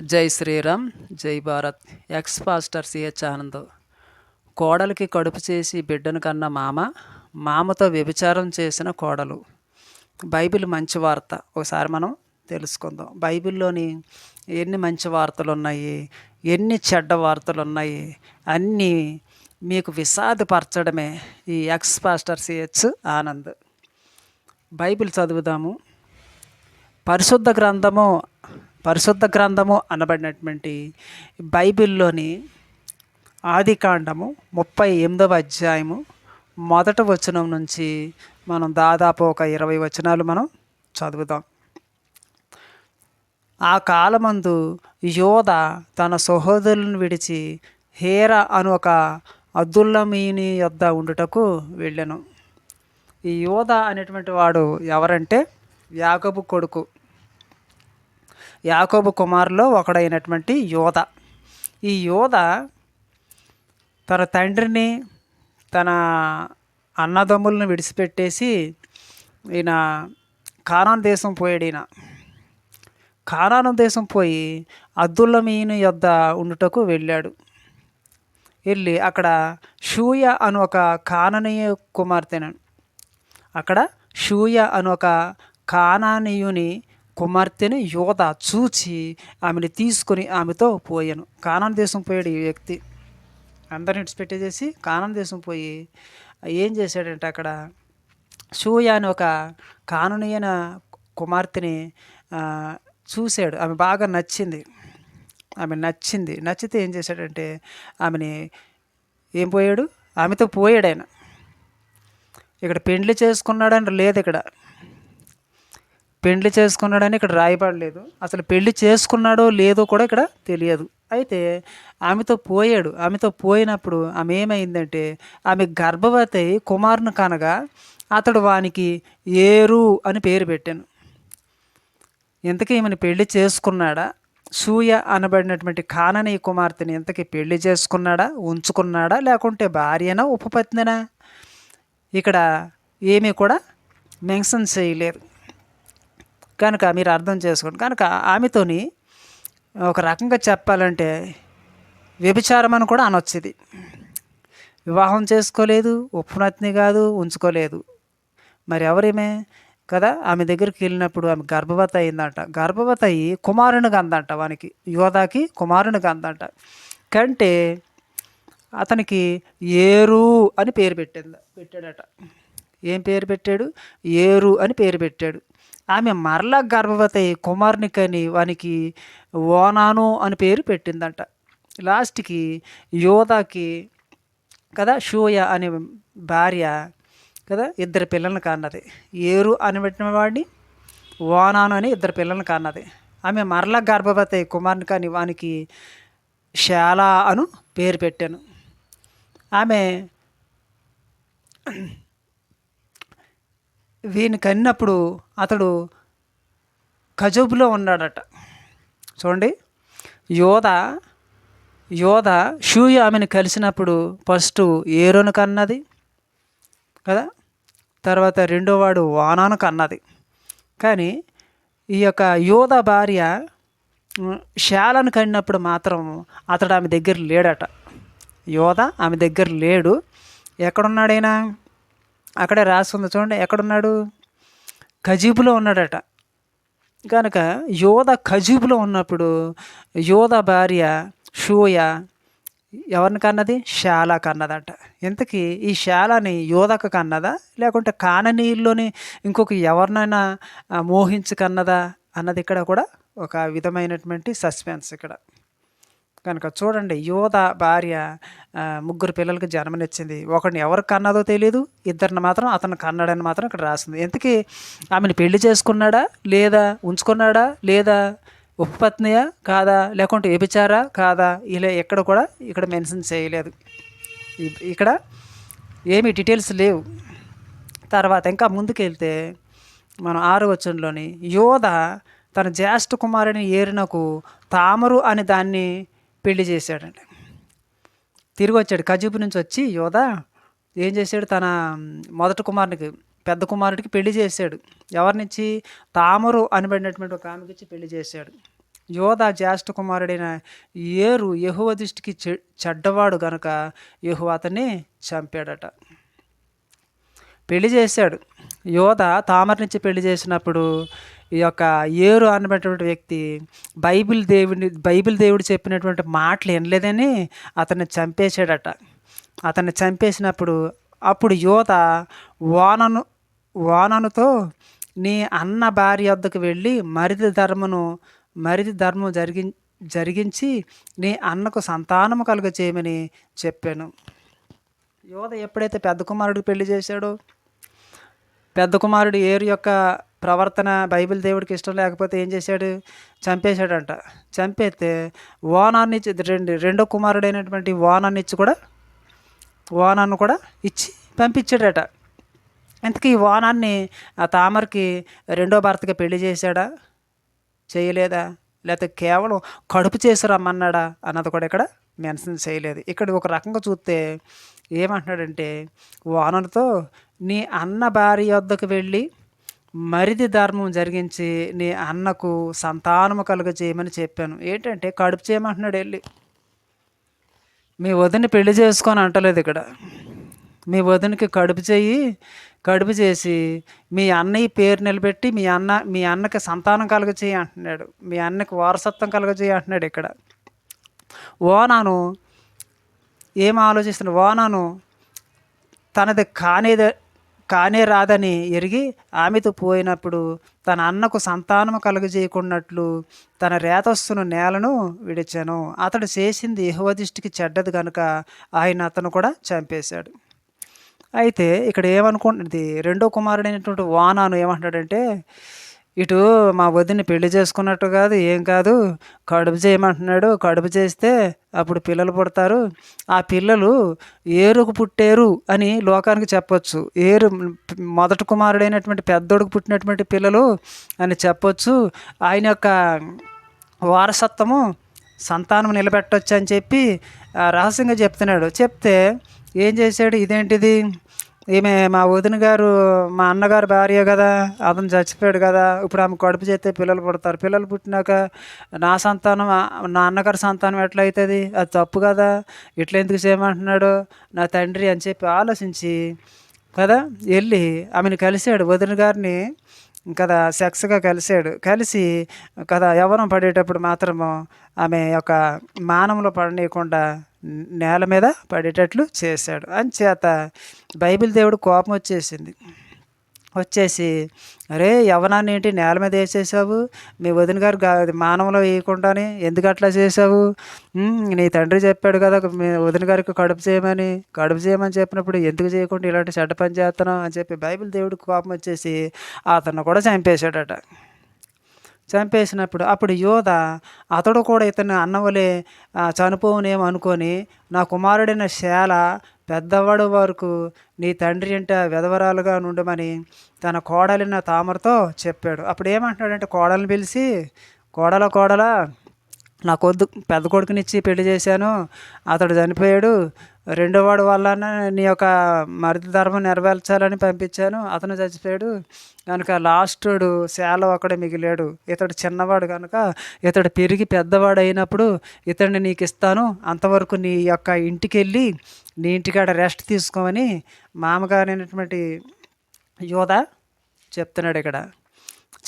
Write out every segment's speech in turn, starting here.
జై శ్రీరామ్ జై Bharat. Ex pastor CH Anand. కోడలికి కడుపు చేసి బిడ్డను కన్న మామ మామతో వ్యభిచారం చేసిన కోడలు. బైబిల్ మంచి వార్త. ఒకసారి మనం తెలుసుకుందాం. బైబిల్లోని ఎన్ని మంచి వార్తలు ఉన్నాయి ఎన్ని చెడ్డ వార్తలు ఉన్నాయి అన్నీ మీకు విషాదపరచడమే ఈ ex pastor CH Anand. Bible చదువుదాము. పరిశుద్ధ గ్రంథము పరిశుద్ధ గ్రంథము అనబడినటువంటి బైబిల్లోని ఆది కాండము ముప్పై ఎనిమిదవ అధ్యాయము మొదటి వచనం నుంచి మనం దాదాపు ఒక ఇరవై వచనాలు మనం చదువుదాం. ఆ కాలమందు యోధ తన సహోదరులను విడిచి హేర అను ఒక అద్దుల్లమీని యొద్ద ఉండుటకు వెళ్ళాను. ఈ యోధ అనేటువంటి వాడు ఎవరంటే యాగబు కొడుకు. యాకోబు కుమారులో ఒకడైనటువంటి యోధ. ఈ యోధ తన తండ్రిని తన అన్నదమ్ములను విడిచిపెట్టేసి ఈయన కానాన్ దేశం పోయాడు ఈయన. కానాను దేశం పోయి అద్దుల్లమీను యొద్ద ఉండుటకు వెళ్ళాడు. వెళ్ళి అక్కడ షూయ అను ఒక కాననీయ కుమార్తెను అక్కడ షూయ అను ఒక కానానీయుని కుమార్తెను యువత చూచి ఆమెను తీసుకొని ఆమెతో పోయాను. కానాన్ దేశం పోయాడు ఈ వ్యక్తి. అందరిని విడిచిపెట్టేసేసి కానాన్ దేశం పోయి ఏం చేశాడంటే అక్కడ షూయ అని ఒక కానునీయన కుమార్తెని చూశాడు. ఆమె బాగా నచ్చింది. ఆమె నచ్చింది. నచ్చితే ఏం చేశాడంటే ఆమెని ఏం పోయాడు? ఆమెతో పోయాడు ఆయన. ఇక్కడ పెండ్లి చేసుకున్నాడని లేదు ఇక్కడ. పెళ్ళి చేసుకున్నాడని ఇక్కడ రాయబడలేదు. అసలు పెళ్ళి చేసుకున్నాడో లేదో కూడా ఇక్కడ తెలియదు. అయితే ఆమెతో పోయాడు. ఆమెతో పోయినప్పుడు ఆమె ఏమైందంటే ఆమె గర్భవతి అయి కుమారుని కనగా అతడు వానికి ఏరు అని పేరు పెట్టాను. ఇంతకీ ఈమెను పెళ్ళి చేసుకున్నాడా? సూయ అనబడినటువంటి కానని కుమార్తెని ఇంతకీ పెళ్ళి చేసుకున్నాడా? ఉంచుకున్నాడా? లేకుంటే భార్యనా? ఉపపత్నినా? ఇక్కడ ఏమీ కూడా మెన్షన్ చేయలేదు. కనుక మీరు అర్థం చేసుకోండి. కనుక ఆమెతోని ఒక రకంగా చెప్పాలంటే వ్యభిచారం అని కూడా అనొచ్చేది. వివాహం చేసుకోలేదు ఉపనత్ని కాదు ఉంచుకోలేదు. మరి ఎవరేమే? కదా ఆమె దగ్గరికి వెళ్ళినప్పుడు ఆమె గర్భవతి అయిందంట. గర్భవతి అయ్యి కుమారునిగా అందంట వానికి యోధాకి కుమారునికి అందంట. కంటే అతనికి ఏరు అని పేరు పెట్టింది పెట్టాడట. ఏం పేరు పెట్టాడు? ఏరు అని పేరు పెట్టాడు. ఆమె మరలా గర్భవతి అయి కుమారునికని వానికి ఓనాను అని పేరు పెట్టిందంట. లాస్ట్కి యోధాకి కదా షూయ అనే భార్య కదా ఇద్దరు పిల్లలను కన్నది. ఏరు అని పెట్టిన వాడిని ఓనాను అని ఇద్దరు పిల్లలను కన్నది. ఆమె మరలా గర్భవతి అయి కుమారుని కానీ వానికి శాల అను పేరు పెట్టాను. ఆమె వీని కన్నప్పుడు అతడు కజబులో ఉన్నాడట. చూడండి. యోధ యోధ షూయ ఆమెను కలిసినప్పుడు ఫస్ట్ ఏరోను కన్నది కదా? తర్వాత రెండో వాడు వానాను కన్నది. కానీ ఈ యొక్క యోధ భార్య శాలను కన్నప్పుడు మాత్రం అతడు ఆమె దగ్గర లేడట. యోధ ఆమె దగ్గర లేడు. ఎక్కడున్నాడైనా? అక్కడే రాస్తుంది చూడండి. ఎక్కడున్నాడు? ఖజీబులో ఉన్నాడట. కనుక యోధ ఖజీబులో ఉన్నప్పుడు యోధ భార్య షూయ ఎవరిని కన్నది? శాల కన్నదట. ఇంతకీ ఈ శాలని యోధకు కన్నదా? లేకుంటే కాననీయుల్లోని ఇంకొక ఎవరినైనా ఆ, మోహించి కన్నదా? అన్నది ఇక్కడ కూడా ఒక విధమైనటువంటి సస్పెన్స్ ఇక్కడ. కనుక చూడండి యోధ భార్య ముగ్గురు పిల్లలకి జన్మనిచ్చింది. ఒకడిని ఎవరు కన్నదో తెలియదు ఇద్దరిని మాత్రం అతను కన్నాడని మాత్రం ఇక్కడ రాసింది. ఇంతకీ ఆమెను పెళ్ళి చేసుకున్నాడా లేదా ఉంచుకున్నాడా లేదా ఉపపత్నియా కాదా లేకుంటే వ్యభిచారా కాదా ఇలా ఎక్కడ కూడా ఇక్కడ మెన్షన్ చేయలేదు. ఇక్కడ ఏమి డీటెయిల్స్ లేవు. తర్వాత ఇంకా ముందుకెళ్తే మనం ఆరు వచ్చంలోని యోధ తన జ్యేష్ఠ కుమారుని ఏరినకు తామరు అని దాన్ని పెళ్ళి చేశాడండి. తిరిగి వచ్చాడు ఖజీబు నుంచి వచ్చి యోధ ఏం చేశాడు? తన మొదటి కుమారునికి పెద్ద కుమారుడికి పెళ్ళి చేశాడు. ఎవరినిచ్చి తామరు అనబడినటువంటి ఒక ఆమెకి ఇచ్చి పెళ్ళి చేశాడు. యోధ జ్యేష్ఠ కుమారుడైన ఏరు యహువ దృష్టికి చెడ్డవాడు గనక యహువ అతన్ని చంపాడట. పెళ్ళి చేశాడు. యోధ తామర నుంచి పెళ్ళి చేసినప్పుడు ఈ యొక్క ఏరు అన్నటువంటి వ్యక్తి బైబిల్ దేవుడిని బైబిల్ దేవుడు చెప్పినటువంటి మాటలు వినలేదని అతన్ని చంపేశాడట. అతన్ని చంపేసినప్పుడు అప్పుడు యువత వానను వాననుతో నీ అన్న భార్య వద్దకు వెళ్ళి మరిది ధర్మను మరిది ధర్మం జరిగి జరిగించి నీ అన్నకు సంతానము కలుగ చేయమని చెప్పాను. యోధ ఎప్పుడైతే పెద్ద కుమారుడికి పెళ్ళి చేశాడో పెద్ద కుమారుడు ఏరు యొక్క ప్రవర్తన బైబిల్ దేవుడికి ఇష్టం లేకపోతే ఏం చేశాడు? చంపేశాడంట. చంపేస్తే ఓనాన్ని రెండు రెండో కుమారుడైనటువంటి ఓనాన్ని ఇచ్చి కూడా ఓనాన్ని కూడా ఇచ్చి పంపించాడట. ఇంతకీ ఈ ఓనాన్ని ఆ తామరకి రెండో భర్తగా పెళ్ళి చేశాడా? చేయలేదా? లేకపోతే కేవలం కడుపు చేసి రమ్మన్నాడా? అన్నది కూడా ఇక్కడ మెన్షన్ చేయలేదు. ఇక్కడ ఒక రకంగా చూస్తే ఏమంటున్నాడంటే వానరుతో నీ అన్న భార్య వద్దకు వెళ్ళి మరిది ధర్మం జరిగించి నీ అన్నకు సంతానము కలుగ చేయమని చెప్పాను. ఏంటంటే కడుపు చేయమంటున్నాడు వెళ్ళి. మీ వదిని పెళ్ళి చేసుకొని అంటలేదు ఇక్కడ. మీ వదినకి కడుపు చేయి కడుపు చేసి మీ అన్నయ్య పేరు నిలబెట్టి మీ అన్న మీ అన్నకి సంతానం కలుగ చేయి అంటున్నాడు. మీ అన్నకి వారసత్వం కలుగ చేయి అంటున్నాడు ఇక్కడ. ఓనాను ఏం ఆలోచిస్తున్నాడు? ఓనాను తనది కానేది కానే రాదని ఎరిగి ఆమెతో పోయినప్పుడు తన అన్నకు సంతానము కలుగజేయకున్నట్లు తన రేతస్సును నేలను విడిచాను. అతడు చేసింది యెహోవా చెడ్డది కనుక ఆయన అతను కూడా చంపేశాడు. అయితే ఇక్కడ ఏమనుకుంటుంది రెండో కుమారుడైనటువంటి వానాను ఏమంటాడంటే ఇటు మా వదిని పెళ్ళి చేసుకున్నట్టు కాదు ఏం కాదు. కడుపు చేయమంటున్నాడు. కడుపు చేస్తే అప్పుడు పిల్లలు పుడతారు. ఆ పిల్లలు ఏరుకు పుట్టారు అని లోకానికి చెప్పొచ్చు. ఏరు మొదటి కుమారుడైనటువంటి పెద్దోడుకు పుట్టినటువంటి పిల్లలు అని చెప్పొచ్చు. ఆయన యొక్క వారసత్వము సంతానం నిలబెట్టొచ్చు అని చెప్పి ఆ, రహస్యంగా చెప్తున్నాడు. చెప్తే ఏం చేశాడు? ఇదేంటిది? ఈమె మా వదిన గారు మా అన్నగారు భార్య కదా అతను చచ్చిపోయాడు కదా ఇప్పుడు ఆమె కడుపు చేస్తే పిల్లలు పుడతారు. పిల్లలు పుట్టినాక నా సంతానం నా అన్నగారి సంతానం ఎట్లా అవుతుంది అది తప్పు కదా ఇట్లా ఎందుకు చేయమంటున్నాడు? నా తండ్రి అని చెప్పి ఆలోచించి కదా వెళ్ళి ఆమెను కలిశాడు. వదిన గారిని కదా సెక్స్గా కలిశాడు. కలిసి కదా యవ్వనం పడేటప్పుడు మాత్రము ఆమె యొక్క మానంలో పడనీయకుండా నేల మీద పడేటట్లు చేశాడు. అంచేత బైబిల్ దేవుడు కోపం వచ్చేసింది. వచ్చేసి అరే యవనాన్ని ఏంటి నేల మీద వేసేసావు? మీ వదిన గారు గా- వేయకుండానే ఎందుకు అట్లా చేసావు నీ తండ్రి చెప్పాడు కదా మీ వదిన గారికి కడుపు చేయమని. కడుపు చేయమని చెప్పినప్పుడు ఎందుకు చేయకుండా ఇలాంటి చెడ్డ పని చేస్తున్నావు? అని చెప్పి బైబిల్ దేవుడికి కోపం వచ్చేసి అతను కూడా చంపేశాడట. చంపేసినప్పుడు అప్పుడు యోధ అతడు కూడా ఇతను అన్నవలే చనిపోవునేమో అనుకొని నా కుమారుడైన శాల పెద్దవాడు వరకు నీ తండ్రి ఇంట విధవరాలుగా నుండమని తన కోడలిన తామరతో చెప్పాడు. అప్పుడు ఏమంటున్నాడంటే కోడలను పిలిచి కోడల కోడల నా కొద్దు పెద్ద కొడుకునిచ్చి పెళ్ళి చేశాను అతడు చనిపోయాడు రెండో వాడు వల్ల నీ యొక్క మరిది ధర్మం నెరవేర్చాలని పంపించాను అతను చచ్చిపోయాడు కనుక లాస్టుడు శాల ఒకడే మిగిలాడు. ఇతడు చిన్నవాడు కనుక ఇతడు పెరిగి పెద్దవాడు అయినప్పుడు ఇతడిని నీకు ఇస్తాను అంతవరకు నీ యొక్క ఇంటికి వెళ్ళి నీ ఇంటికాడ రెస్ట్ తీసుకోమని అయినటువంటి యోధ చెప్తున్నాడు ఇక్కడ.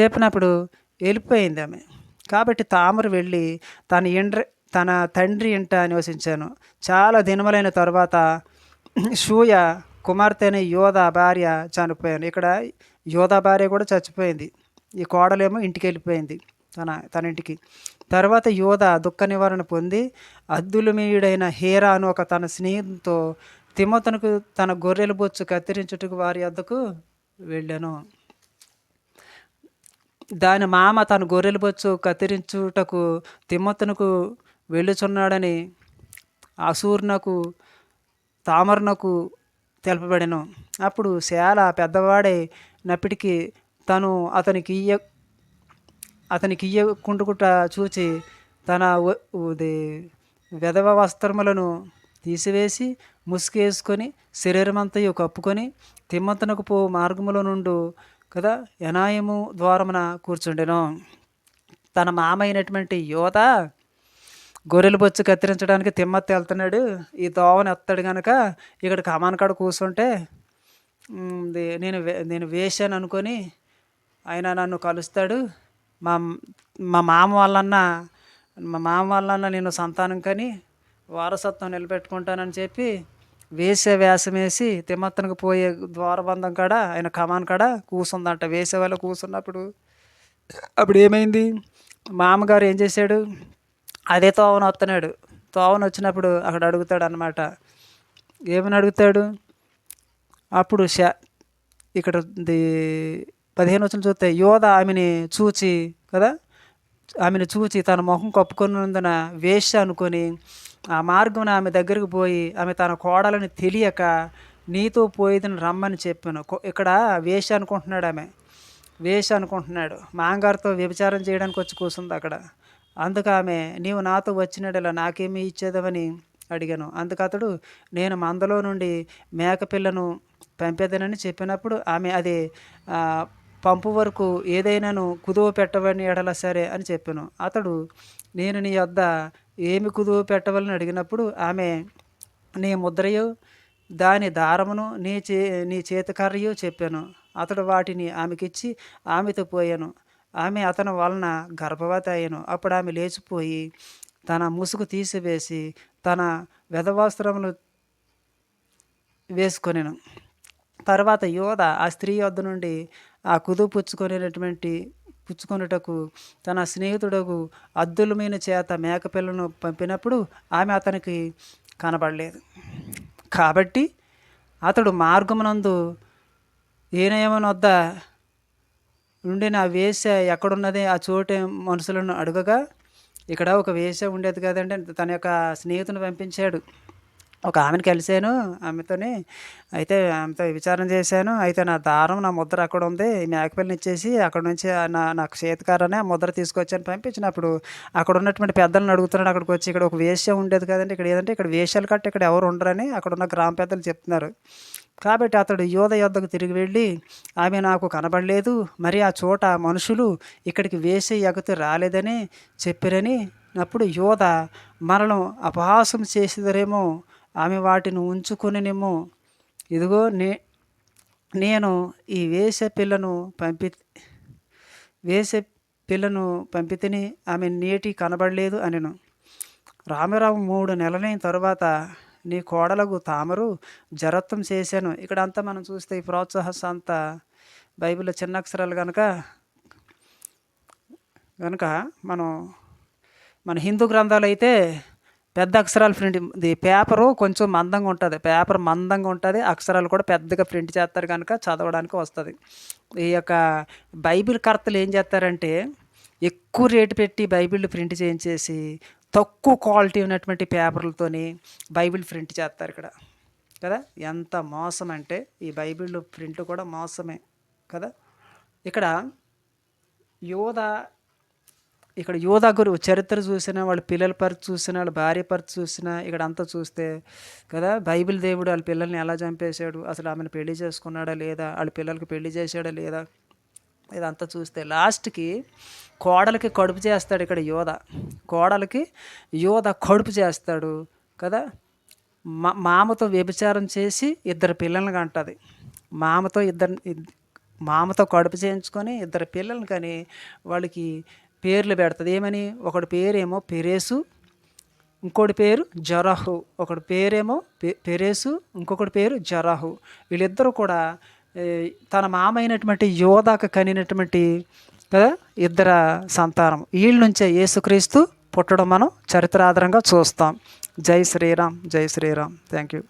చెప్పినప్పుడు వెళ్ళిపోయింది ఆమె. కాబట్టి తామరు వెళ్ళి తన ఇండ్ర తన తండ్రి ఇంట నివసించాను. చాలా దినములైన తర్వాత షూయ కుమార్తె అయిన యోధ భార్య చనిపోయాను. ఇక్కడ యోధ భార్య కూడా చచ్చిపోయింది. ఈ కోడలేమో ఇంటికి వెళ్ళిపోయింది తన తన ఇంటికి. తర్వాత యోధ దుఃఖ నివారణ పొంది అద్దులమీయుడైన హేరా అని ఒక తన స్నేహితుతో తిమ్మతనకు తన గొర్రెల బొచ్చు కత్తిరించుటకు వారి వద్దకు వెళ్ళాను. దాని మామ తన గొర్రెల బొచ్చు కత్తిరించుటకు తిమ్మతునకు వెళ్ళుచున్నాడని అసూర్నకు తామరనకు తెలపబడెను. అప్పుడు శాల పెద్దవాడే నప్పటికీ తను అతనికి ఇయ్య అతనికి ఇయ్యకుండుకుట చూచి తన వ- విధవ వస్త్రములను తీసివేసి ముసుగేసుకొని శరీరమంతయు కప్పుకొని తిమ్మతనకు పో మార్గముల నుండు కదా? ఎనాయము ద్వారమున కూర్చుండెను. తన మామ అయినటువంటి యువత గొర్రెల బొచ్చు కత్తిరించడానికి తిమ్మత్తి వెళ్తున్నాడు. ఈ దోవను ఎత్తాడు కనుక ఇక్కడ కమానకాడ కూర్చుంటే నేను వే- నేను వేశాను అనుకొని ఆయన నన్ను కలుస్తాడు. మా మా మామ వాళ్ళన్న మా మామ వాళ్ళన్న నేను సంతానం కని వారసత్వం నిలబెట్టుకుంటానని చెప్పి వేసే వేషం వేసి తిమ్మత్తనకు పోయే ద్వారబంధం కాడ ఆయన కమాన్ కాడ కూర్చుందంట వేసేవాళ్ళు కూసున్నప్పుడు కూర్చున్నప్పుడు అప్పుడు ఏమైంది? మామగారు ఏం చేశాడు? అదే తోవను వస్తున్నాడు తోవన వచ్చినప్పుడు అక్కడ అడుగుతాడు అనమాట ఏమని అడుగుతాడు? అప్పుడు శ ఇక్కడ పదిహేను వచ్చిన చూస్తే యోధ ఆమెని చూచి కదా? ఆమెను చూచి తన ముఖం కప్పుకున్నందున వేష అనుకొని ఆ మార్గం ఆమె దగ్గరికి పోయి ఆమె తన కోడలని తెలియక నీతో పోయేదని రమ్మని చెప్పాను. ఇక్కడ వేష అనుకుంటున్నాడు ఆమె. వేష అనుకుంటున్నాడు. మాంగారితో వ్యభిచారం చేయడానికి వచ్చి కూర్చుంది అక్కడ. అందుకు ఆమె నీవు నాతో వచ్చినాడు ఇలా నాకేమీ ఇచ్చేదవని అడిగాను. అందుకు అతడు నేను మందలో నుండి మేకపిల్లను పంపేదనని చెప్పినప్పుడు ఆమె అది పంపు వరకు ఏదైనాను కుదువ పెట్టవని ఎడల సరే అని చెప్పాను. అతడు నేను నీ వద్ద ఏమి కుదువ పెట్టవలని అడిగినప్పుడు ఆమె నీ ముద్రయు దాని దారమును నీ చే నీ చేతకర్రయు చెప్పాను. అతడు వాటిని ఆమెకిచ్చి ఆమెతో పోయాను. ఆమె అతని వలన గర్భవతి అయ్యాను. అప్పుడు ఆమె లేచిపోయి తన ముసుగు తీసివేసి తన వెధవాస్త్రములు వేసుకొనిను. తర్వాత యోధ ఆ స్త్రీ యొద్ద నుండి ఆ కుదు పుచ్చుకొనేటటువంటి పుచ్చుకొనుటకు తన స్నేహితుడకు అద్దులమైన చేత మేకపిల్లను పంపినప్పుడు ఆమె అతనికి కనబడలేదు. కాబట్టి అతడు మార్గమునందు ఏనయమనొద్ద వద్ద నుండి నా ఎక్కడున్నది ఆ చోట మనుషులను అడగగా ఇక్కడ ఒక వేష ఉండేది కదండి తన యొక్క స్నేహితుని పంపించాడు. ఒక ఆమెను కలిశాను ఆమెతోని అయితే ఆమెతో విచారణ చేశాను. అయితే నా దారం నా ముద్ర అక్కడ ఉంది. ఈ మేకపిల్లని ఇచ్చేసి అక్కడ నుంచి నా నాకు చేతికారనే ఆ ముద్ర తీసుకొచ్చాను పంపించినప్పుడు అక్కడ ఉన్నటువంటి పెద్దలను అడుగుతున్నాడు. అక్కడికి వచ్చి ఇక్కడ ఒక వేశ్య ఉండేది కదండి. ఇక్కడ ఏదంటే ఇక్కడ వేషాలు కట్టి ఇక్కడ ఎవరు ఉండరని అక్కడ ఉన్న గ్రామ పెద్దలు చెప్తున్నారు. కాబట్టి అతడు యోధ యొద్దకు తిరిగి వెళ్ళి ఆమె నాకు కనబడలేదు. మరి ఆ చోట మనుషులు ఇక్కడికి వేసే ఎగతి రాలేదని చెప్పారని అప్పుడు యోధ మనను అపహాసం చేసేదరేమో ఆమె వాటిని ఉంచుకొనినేమో ఇదిగో నే నేను ఈ వేసె పిల్లను పంపి వేసే పిల్లను పంపితిని ఆమె నేటి కనబడలేదు అనెను. రామరావు మూడు నెలలైన తర్వాత నీ కోడలకు తామరు జరత్వం చేశాను. ఇక్కడ అంతా మనం చూస్తే ఈ ప్రోత్సాహస్ అంతా బైబిల్లో చిన్న అక్షరాలు కనుక కనుక మనం మన హిందూ గ్రంథాలు అయితే పెద్ద అక్షరాలు ప్రింట్ ఇది పేపరు కొంచెం మందంగా ఉంటుంది. పేపర్ మందంగా ఉంటుంది అక్షరాలు కూడా పెద్దగా ప్రింట్ చేస్తారు కనుక చదవడానికి వస్తుంది. ఈ యొక్క బైబిల్ కర్తలు ఏం చేస్తారంటే ఎక్కువ రేటు పెట్టి బైబిల్ ప్రింట్ చేయించేసి తక్కువ క్వాలిటీ ఉన్నటువంటి పేపర్లతోని బైబిల్ ప్రింట్ చేస్తారు ఇక్కడ. కదా? ఎంత మోసం అంటే ఈ బైబిల్ ప్రింట్ కూడా మోసమే. కదా? ఇక్కడ యోధ ఇక్కడ యోధ గురువు చరిత్ర చూసినా వాళ్ళ పిల్లల పరిచి చూసినా వాళ్ళ భార్య పరిచి చూసినా ఇక్కడ అంతా చూస్తే కదా బైబిల్ దేవుడు వాళ్ళ పిల్లల్ని ఎలా చంపేశాడు? అసలు ఆమెను పెళ్ళి చేసుకున్నాడా లేదా? వాళ్ళ పిల్లలకి పెళ్ళి చేశాడా లేదా? ఇదంతా చూస్తే లాస్ట్కి కోడలకి కడుపు చేస్తాడు ఇక్కడ యోధ. కోడలకి యోధ కడుపు చేస్తాడు కదా? మా మామతో వ్యభిచారం చేసి ఇద్దరు పిల్లల్ని కంటది. మామతో ఇద్దరు మామతో కడుపు చేయించుకొని ఇద్దరు పిల్లల్ని కానీ వాళ్ళకి పేర్లు పెడుతుంది. ఏమని? ఒకటి పేరేమో పెరేసు ఇంకోటి పేరు జరాహు. ఒకటి పేరేమో పె పెరేసు ఇంకొకటి పేరు జరాహు. వీళ్ళిద్దరూ కూడా తన మామ అయినటువంటి యోధాకు కనినటువంటి కదా ఇద్దర సంతానం. వీళ్ళ నుంచే యేసుక్రీస్తు పుట్టడం మనం చరిత్ర ఆధారంగా చూస్తాం. జై శ్రీరామ్ జై శ్రీరామ్. Thank you